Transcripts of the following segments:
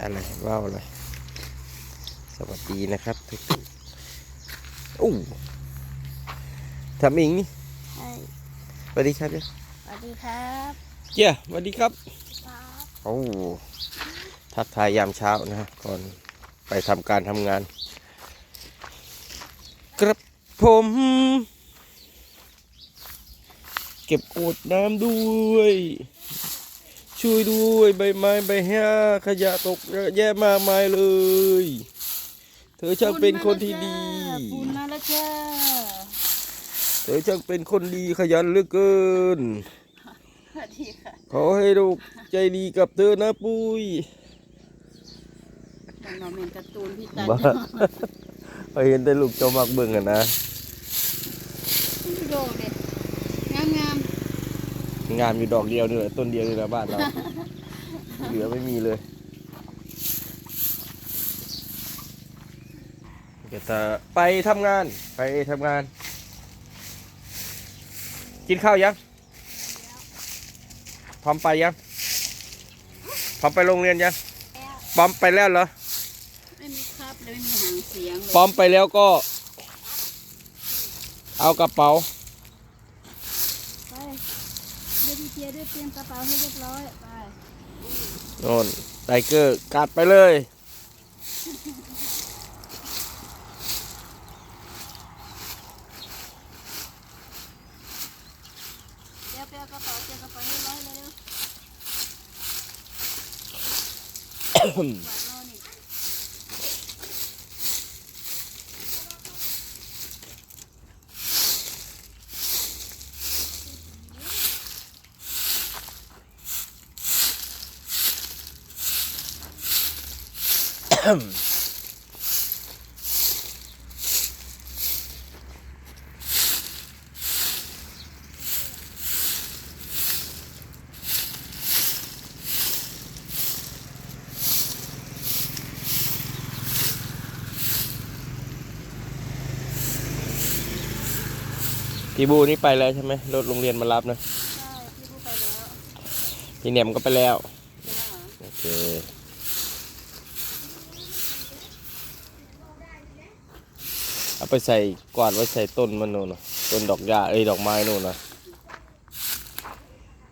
อะไรว่าวอะไรสวัสดีนะครับทุกท่านอู้ทำเองนี่ใช่สวัสดีครับเนี่ยสวัสดีครับเจ้าสวัสดีครับครับโอ้ทักทายยามเช้านะฮะก่อนไปทำการทำงาน กระผม เก็บกวดน้ำด้วย ช่วยด้วยใบไม้ใบหญ้าขยะตกเยอะแยะมากมายเลย เธอช่างเป็นคนที่ดีปูนมาแล้วจ้าเธอช่างเป็นคนดีขยันเหลือเกินสวัสดีค่ะขอให้ลูกใจดีกับเธอนะปุ้ยต้องมาเป็นการ์ตูนพี่ตันบ้าพอเห็นแต่ลูกเจ้ามักเบิ่งอะนะโดดเด็ดงามงาม งามอยู่ดอกเดียวนี่แหละต้นเดียวนี่แหละบ้านเรา เหลือไม่มีเลยเดี๋ยวจะไปทำงานไปทำงาน กินข้าวยังพร้อมไปยังพร้อมไปโรงเรียนยังพร้อมไปแล้วเหรอไม่มีครับเลยไม่มีหางเสียงเลย พร้อมไปแล้วก็ เอากระเป๋า ไปเดี๋ยวพี่ เจียด้วยเตรียมกระเป๋าให้เรียบร้อยไปโน่นไทเกอร์กัดไปเลยเดี๋ยวไปเอากระเป๋าเตรียมกระเป๋าให้เรียบร้อยเลยเร็วกวาดโน่นอีก พี่บูนี่ไปแล้วใช่ไหมรถโรงเรียนมารับนะใช่พี่พูดไปแล้วพี่เหนียมก็ไปแล้วจ้าโอเค เอาไปใส่กวาดไว้ใส่ต้นมันโน่นนะต้นดอกหญ้าเอ้ยดอกไม้โน่นนะ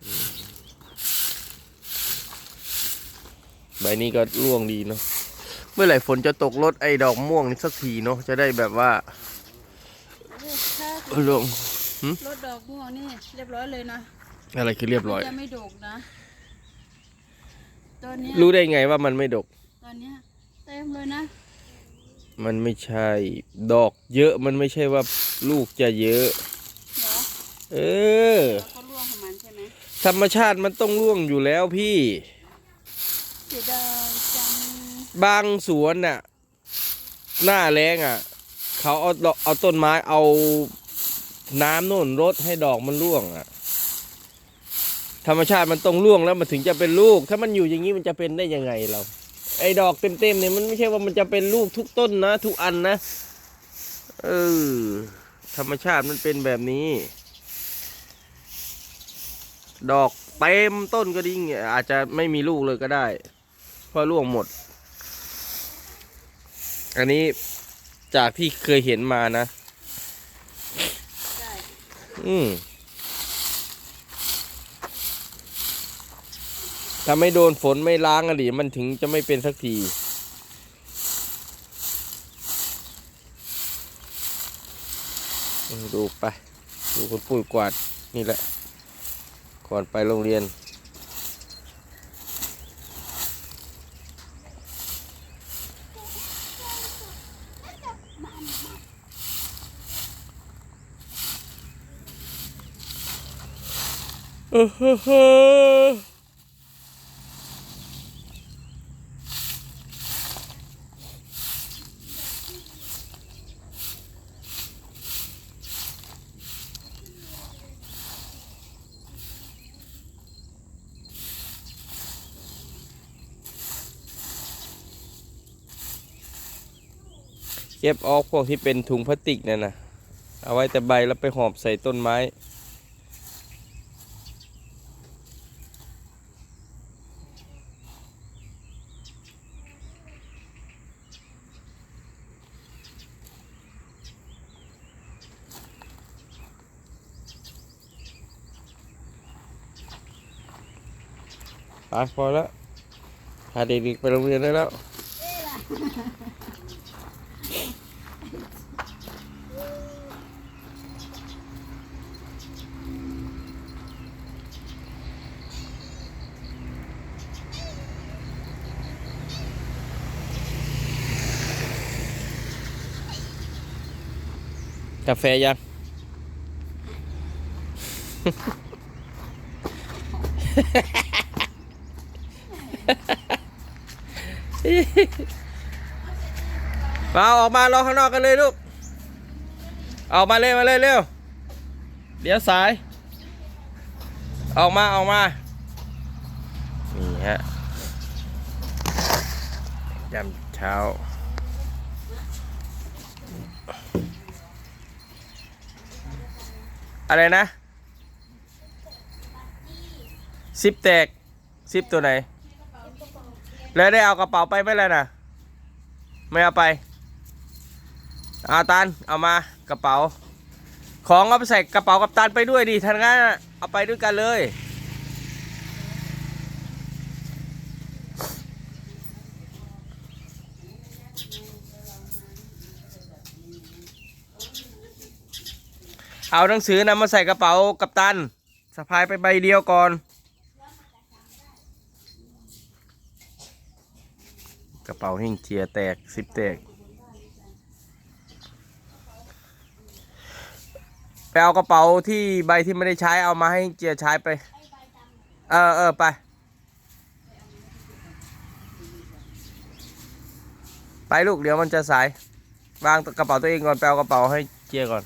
อืมใบนี้ก็ร่วงดีเนาะเมื่อไหร่ฝนจะตกรถไอ้ดอกม่วงนี่สักทีเนาะจะได้แบบว่าถ้าเออร่วงรถดอกม่วงนี่เรียบร้อยเลยนะ อะไรคือเรียบร้อยมันจะไม่ดกนะตอนเนี้ยรู้ได้ไงว่ามันไม่ดก ตอนเนี้ยเต็มเลยนะ มันไม่ใช่ ดอกเยอะมันไม่ใช่ว่าลูกจะเยอะเหรอเออ แล้วก็ร่วงของมันใช่ไหมธรรมชาติมันต้องร่วงอยู่แล้วพี่ เสียดายจังบางสวนน่ะ หน้าแรงอะ เขาเอาดอกเอาต้นไม้เอาน้ำโน่นรดให้ดอกมันร่วงอะ ธรรมชาติมันต้องร่วงแล้วมันถึงจะเป็นลูก ถ้ามันอยู่อย่างนี้มันจะเป็นได้ยังไงเรา ไอ้ดอกเต็มๆเนี่ยมันไม่ใช่ว่ามันจะเป็นลูกทุกต้นนะ ทุกอันนะ เออ ธรรมชาติมันเป็นแบบนี้ ดอกเต็มต้นก็ดิ้งอาจจะไม่มีลูกเลยก็ได้ เพราะร่วงหมด อันนี้จากที่เคยเห็นมานะ อืม ถ้าไม่โดนฝนไม่ล้างอะดิมันถึงจะไม่เป็นสักที ดูไป ดูคุณปุ้ยกวาดนี่แหละ ก่อนไปโรงเรียนเออเฮ้อ เก็บออกพวกที่เป็นถุงพลาสติกเนี่ยนะเอาไว้แต่ใบแล้วไปหอบใส่ต้นไม้ ไปพอแล้วพาเด็กๆไปโรงเรียนได้แล้ว กาแฟยัง มาออกมารอข้างนอกกันเลยลูก ออกมาเลยมาเลยเร็ว เดี๋ยวสาย ออกมาออกมา นี่ฮะยามเช้า อะไรนะซิปแตกซิปตัวไหน แล้วได้เอากระเป๋าไปไหมล่ะนะไม่เอาไปอาตันเอามากระเป๋า ของเอาไปใส่กระเป๋ากับตันไปด้วยดิทันงั้นน่ะเอาไปด้วยกันเลย เอาหนังสือนำมาใส่กระเป๋ากับตันสะพายไปใบเดียวก่อน กระเป๋าหิ้งเจียแตกสิบแตกไปเอากระเป๋าที่ใบที่ไม่ได้ใช้เอามาให้เจียใช้ไป เออเออไป ไปลูกเดี๋ยวมันจะสาย วางกระเป๋าตัวเองก่อนไปเอากระเป๋าให้เจียก่อน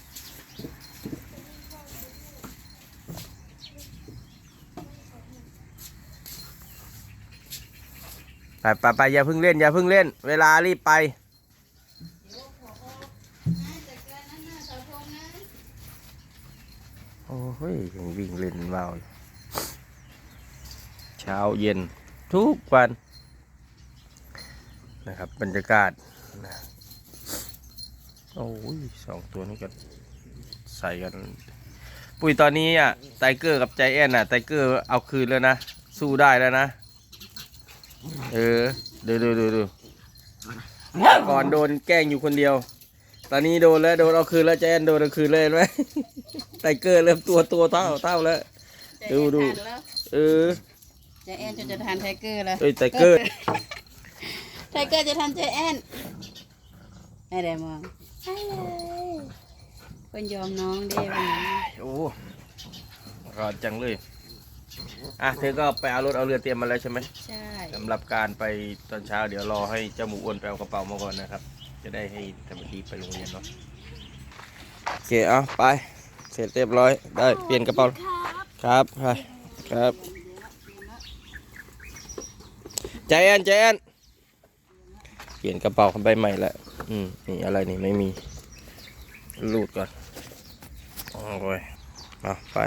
ไปไปไปอย่าเพิ่งเล่นอย่าเพิ่งเล่น เวลารีบไป โอ้ยยังวิ่งเล่นเมาอยู่เช้าเย็นทุกวันนะครับบรรยากาศนะโอ้ยสองตัวนี้ก็ใส่กันปุ้ยตอนนี้อะไทเกอร์กับใจแอนอะไทเกอร์เอาคืนแล้วนะ สู้ได้แล้วนะ เออดูดูดูดูก่อนโดนแกล้งอยู่คนเดียว ตอนนี้โดนแล้วโดนเอาคืนแล้วใจแอนโดนเอาคืนเลยเห็นไหมไทเกอร์เริ่มตัวตัวเท่าเท่าแล้ว ดูดู เออใจแอนจะจะทานไทเกอร์แล้วเอ้ยไทเกอร์ไทเกอร์จะทานใจแอนไม่ได้มองใช่เลยคนยอมน้องเดีวันนี้โอ้ร้อนจังเลย อะเธอก็ไปเอารถเอาเรือเตรียมมาแล้วใช่ไหมใช่สำหรับการไปตอนเช้าเดี๋ยวรอให้เจ้าหมูอ้วนไปเอากระเป๋ามาก่อนนะครับ จะได้ให้ธรรมดีไปโรงเรียนเนาะโอเคเอาไป เสร็จเรียบร้อยได้เปลี่ยนกระเป๋าครับไปครับใจแอนใจแอนเปลี่ยนกระเป๋าเข้าไปใหม่แล้วอืมนี่อะไรนี่ไม่มีรูดก่อนโอ้ยเอาไป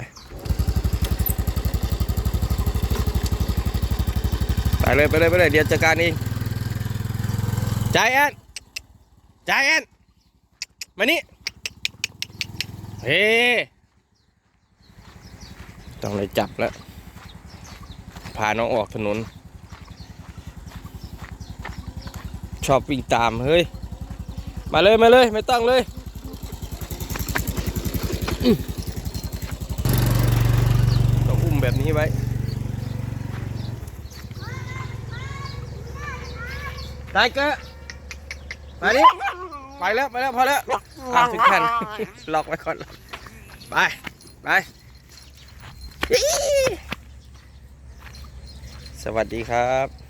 ไป เลยไปเลยไปเลยเดี๋ยวจัดการเองใจแอนใจแอนมานี่เฮ้ต้องเลยจับแล้ว พาน้องออกถนน ชอบวิ่งตามเฮ้ย มาเลยมาเลยไม่ต้องเลยอื้อต้องอุ้มแบบนี้ไว้ ไทเกอร์มาดิไปแล้วไปแล้วพอแล้วอะถึงคันล็อกไว้ก่อนไปไปสวัสดีครับ